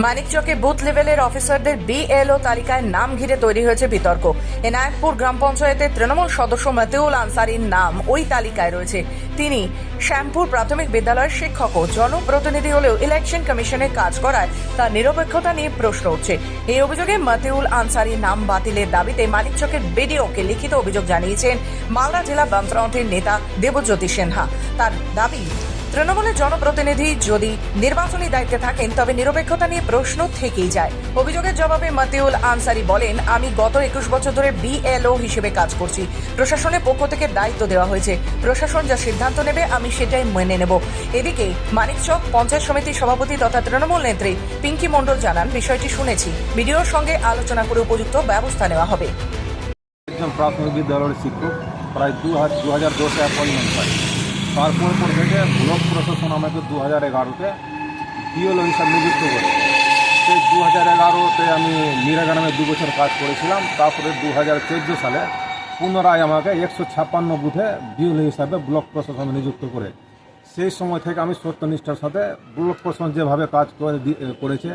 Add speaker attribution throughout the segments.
Speaker 1: মানিকচকে booth লেভেলের অফিসারদের BLO তালিকায় নাম ঘিরে তৈরি হয়েছে বিতর্ক। এনায়তপুর গ্রাম পঞ্চায়েতের তৃণমূল সদস্য মতিউল আনসারির নাম ওই তালিকায় রয়েছে। তিনি শ্যামপুর প্রাথমিক বিদ্যালয়ের শিক্ষক ও জনপ্রতিনিধি হলেও ইলেকশন কমিশনে কাজ করায় তার নিরপেক্ষতা নিয়ে প্রশ্ন উঠছে। এই অভিযোগে মতিউল আনসারির নাম বাতিলের দাবিতে মানিকচকের বিডিওকে লিখিত অভিযোগ জানিয়েছেন মালদা জেলা বামফ্রন্টের নেতা দেবজ্যোতি সিনহা। তার দাবি তৃণমূলের জনপ্রতিনিধি যদি নির্বাচনী দায়িত্বে থাকেন, তবে নিরপেক্ষতা নিয়ে প্রশ্ন থেকেই যায়। অভিযোগের জবাবে মতিউল আনসারি বলেন, আমি গত একুশ বছর ধরে বিএলও হিসেবে কাজ করছি। প্রশাসনের পক্ষ থেকে দায়িত্ব দেওয়া হয়েছে। প্রশাসন যা সিদ্ধান্ত নেবে, আমি সেটাই মেনে নেব। এদিকে মানিকচক পঞ্চায়েত সমিতির সভাপতি তথা তৃণমূল নেত্রী পিঙ্কি মণ্ডল জানান, বিষয়টি শুনেছি। ভিডিওর সঙ্গে আলোচনা করে উপযুক্ত ব্যবস্থা নেওয়া হবে।
Speaker 2: প্রাথমিক বিদ্যালয়ের শিক্ষক, প্রায় দু হাজার দু হাজার দশে অ্যাপয়েন্টমেন্ট পাই তারপর পর থেকে ব্লক প্রশাসন আমাকে দু হাজার এগারোতে পিওলো হিসাব নিযুক্ত করে। সেই দু হাজার এগারোতে আমি মিরাগ্রামে দু বছর কাজ করেছিলাম। তারপরে দু হাজার চোদ্দ সালে পুনরায় আমাকে একশো ছাপ্পান্ন বুথে বিওলো হিসাবে ব্লক প্রশাসন নিযুক্ত করে। সেই সময় থেকে আমি সত্যনিষ্ঠার সাথে ব্লক প্রশাসন যেভাবে কাজ করে করেছে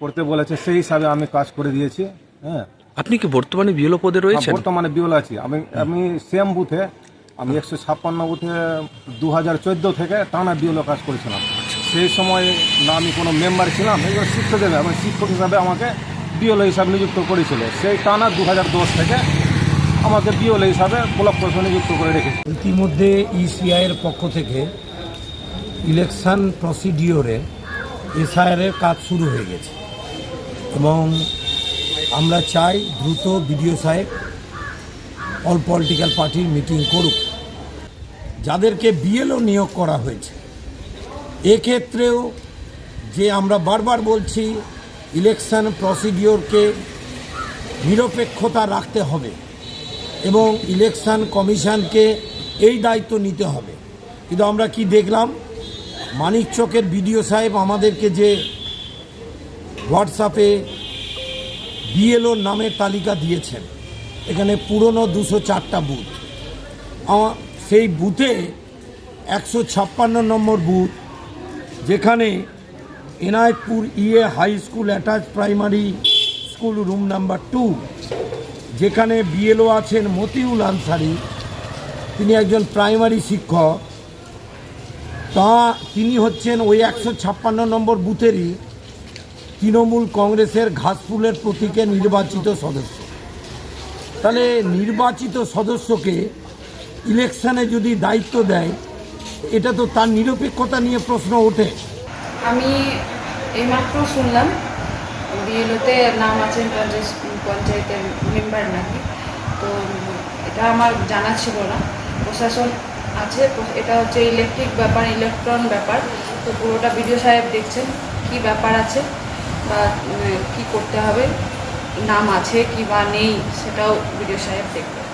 Speaker 2: করতে বলেছে সেই হিসাবে আমি কাজ করে দিয়েছি। হ্যাঁ।
Speaker 3: আপনি কি বর্তমানে বিএলও পদে রয়েছেন?
Speaker 2: হ্যাঁ, বর্তমানে বিওল আছি। আমি আমি সেম বুথে আমি একশো ছাপ্পান্ন বুথে দু হাজার চোদ্দ থেকে টানা বিওলো কাজ করেছিলাম। সেই সময় না আমি কোনো মেম্বার ছিলাম এবার শিক্ষক হিসাবে আমি শিক্ষক হিসাবে আমাকে বিওলো হিসাবে নিযুক্ত করেছিল। সেই টানা দু হাজার দশ থেকে আমাকে বিওলো হিসাবে ব্লক প্রশাসন নিযুক্ত করে রেখেছে।
Speaker 4: ইতিমধ্যে ইসিআইয়ের পক্ষ থেকে ইলেকশন প্রসিডিওরে এসআইআরের কাজ শুরু হয়ে গেছে। এবং আমরা চাই দ্রুত বিডিও সাহেব অল পলিটিক্যাল পার্টির মিটিং করুক। যাদেরকে বিএলও নিয়োগ করা হয়েছে। এক্ষেত্রেও যে আমরা বারবার বলছি ইলেকশন প্রসিডিওরকে নিরপেক্ষতা রাখতে হবে এবং ইলেকশন কমিশনকে এই দায়িত্ব নিতে হবে। কিন্তু আমরা কি দেখলাম? মানিকচকের বিডিও সাহেব আমাদেরকে যে হোয়াটসঅ্যাপে বিএলওর নামের তালিকা দিয়েছেন। এখানে পুরনো দুশো চারটা বুথ। সেই বুথে একশো ছাপ্পান্ন নম্বর বুথ, যেখানে এনায়তপুর ইএ high school attach primary school room number two, যেখানে বিএলও আছেন মতিউল আনসারি, তিনি একজন প্রাইমারি শিক্ষক। তা তিনি হচ্ছেন ওই একশো ছাপ্পান্ন নম্বর বুথেরই তৃণমূল কংগ্রেসের ঘাসফুলের প্রতীকে নির্বাচিত সদস্য। তাহলে নির্বাচিত সদস্যকে ইলেকশনে যদি দায়িত্ব দেয়, এটা তো তার নিরপেক্ষতা নিয়ে প্রশ্ন ওঠে।
Speaker 5: আমি এইমাত্র শুনলাম, বিএলওতে নাম আছে পঞ্চায়েত পঞ্চায়েতের মেম্বার নাকি, তো এটা আমার জানা ছিল না। প্রশাসন আছে, এটা হচ্ছে ইলেকট্রিক ব্যাপার, ইলেকট্রন ব্যাপার, তো পুরোটা বিডিও সাহেব দেখছেন কি ব্যাপার আছে বা কি করতে হবে। নাম আছে কি বা নেই সেটাও ভিডিও সাহেব দেখবেন